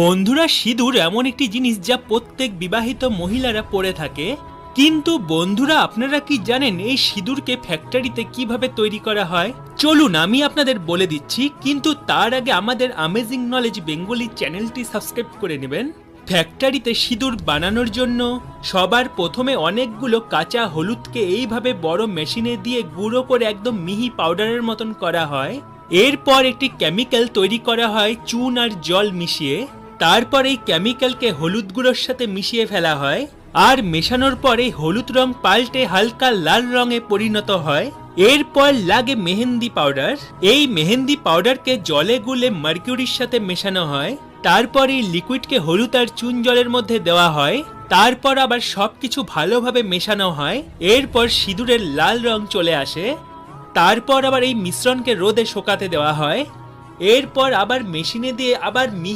বন্ধুরা, সিঁদুর এমন একটি জিনিস যা প্রত্যেক বিবাহিত মহিলারা পরে থাকে। কিন্তু বন্ধুরা, আপনারা কি জানেন এই সিঁদুরকে ফ্যাক্টরিতে কীভাবে তৈরি করা হয়? চলুন, আমি আপনাদের বলে দিচ্ছি, কিন্তু তার আগে আমাদের আমেজিং নলেজ বেঙ্গলি চ্যানেলটি সাবস্ক্রাইব করে নেবেন। ফ্যাক্টরিতে সিঁদুর বানানোর জন্য সবার প্রথমে অনেকগুলো কাঁচা হলুদকে এইভাবে বড় মেশিনে দিয়ে গুঁড়ো করে একদম মিহি পাউডারের মতন করা হয়। এরপর একটি কেমিক্যাল তৈরি করা হয় চুন আর জল মিশিয়ে। তারপর এই কেমিক্যালকে হলুদ গুঁড়োর সাথে মিশিয়ে ফেলা হয়, আর মেশানোর পরে হলুদ রং পাল্টে হালকা লাল রঙে পরিণত হয়। এরপর লাগে মেহেন্দি পাউডার এই মেহেন্দি পাউডারকে জলে গুলে মার্কিউরির সাথে মেশানো হয়। তারপর এই লিকুইডকে হলুদ আর চুন জলের মধ্যে দেওয়া হয়। তারপর আবার সবকিছু ভালোভাবে মেশানো হয়। এরপর সিঁদুরের লাল রং চলে আসে। তারপর আবার এই মিশ্রণকে রোদে শোকাতে দেওয়া হয়। এরপর আবার মেশিনে দিয়ে আবার মিহি